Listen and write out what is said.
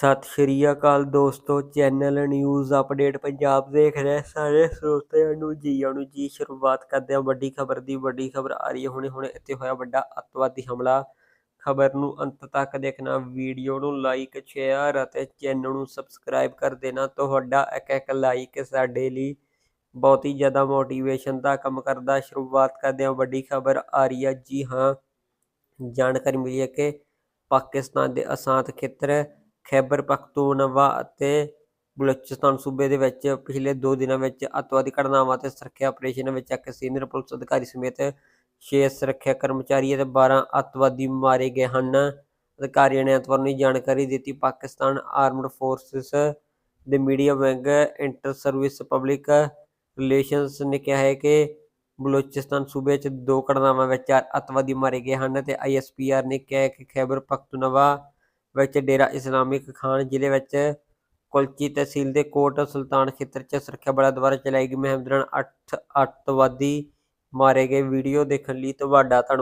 ਸਤਿ ਸ਼੍ਰੀ ਅਕਾਲ ਦੋਸਤੋ, channel news update Punjab ਦੇਖ ਰਹੇ ਸਾਰੇ ਸਰੋਤਿਆਂ ਨੂੰ ਜੀ ਆਇਆਂ ਨੂੰ ਜੀ ਸ਼ੁਰੂਆਤ ਕਰਦੇ ਹਾਂ। ਵੱਡੀ ਖਬਰ ਦੀ, ਵੱਡੀ ਖਬਰ ਆ ਰਹੀ ਹੈ। ਹੁਣੇ ਹੁਣੇ ਇੱਥੇ ਹੋਇਆ ਵੱਡਾ ਅੱਤਵਾਦੀ ਹਮਲਾ। ਖਬਰ ਨੂੰ ਅੰਤ ਤੱਕ ਦੇਖਣਾ, ਵੀਡੀਓ ਨੂੰ ਲਾਈਕ ਸ਼ੇਅਰ ਅਤੇ ਚੈਨਲ ਨੂੰ ਸਬਸਕ੍ਰਾਈਬ ਕਰ ਦੇਣਾ। ਤੁਹਾਡਾ ਇੱਕ ਇੱਕ ਲਾਈਕ ਸਾਡੇ ਲਈ ਬਹੁਤ ਹੀ ਜ਼ਿਆਦਾ ਮੋਟੀਵੇਸ਼ਨ ਦਾ ਕੰਮ ਕਰਦਾ। ਸ਼ੁਰੂਆਤ ਕਰਦੇ ਹਾਂ। ਵੱਡੀ ਖਬਰ ਆ ਰਹੀ ਹੈ। ਜੀ ਹਾਂ, ਜਾਣਕਾਰੀ ਮਿਲੀ ਹੈ ਕਿ ਪਾਕਿਸਤਾਨ ਦੇ ਅਸ਼ਾਂਤ ਖੇਤਰ ਖੈਬਰ ਪਖਤੂਨਵਾ ਅਤੇ ਬਲੋਚਿਸਤਾਨ ਸੂਬੇ ਦੇ ਵਿੱਚ ਪਿਛਲੇ 2 ਦਿਨਾਂ ਵਿੱਚ ਅੱਤਵਾਦੀ ਘਟਨਾਵਾਂ ਅਤੇ ਸੁਰੱਖਿਆ ਆਪਰੇਸ਼ਨ ਵਿੱਚ ਇੱਕ ਸੀਨੀਅਰ ਪੁਲਿਸ ਅਧਿਕਾਰੀ ਸਮੇਤ 6 ਸੁਰੱਖਿਆ ਕਰਮਚਾਰੀ ਅਤੇ 12 ਅੱਤਵਾਦੀ ਮਾਰੇ ਗਏ ਹਨ। ਅਧਿਕਾਰੀਆਂ ਨੇ ਐਤਵਾਰ ਨੂੰ ਜਾਣਕਾਰੀ ਦਿੱਤੀ, ਪਾਕਿਸਤਾਨ ਆਰਮਡ ਫੋਰਸਿਸ ਦੇ media wing inter service public relations ਨੇ ਕਿਹਾ ਹੈ ਕਿ ਬਲੋਚਿਸਤਾਨ ਸੂਬੇ 'ਚ ਦੋ ਘਟਨਾਵਾਂ ਵਿੱਚ ਚਾਰ ਅੱਤਵਾਦੀ ਮਾਰੇ ਗਏ ਹਨ ਤੇ ਆਈਐਸਪੀਆਰ ਨੇ ਕਿਹਾ ਕਿ ਖੈਬਰ ਪਖਤੂਨਵਾ ਵਿੱਚ ਡੇਰਾ ਇਸਲਾਮਿਕ ਖਾਨ ਜ਼ਿਲ੍ਹੇ ਵਿੱਚ ਕੁਲਚੀ ਤਹਿਸੀਲ ਦੇ ਕੋਟ ਸੁਲਤਾਨ ਖੇਤਰ 'ਚ ਸੁਰੱਖਿਆ ਬਲਾਂ ਦੁਆਰਾ ਚਲਾਈ ਗਈ ਮੁਹਿੰਮ ਦੌਰਾਨ 8 ਅੱਤਵਾਦੀ ਮਾਰੇ ਗਏ। ਵੀਡੀਓ ਦੇਖਣ ਲਈ ਤੁਹਾਡਾ ਧੰਨਵਾਦ।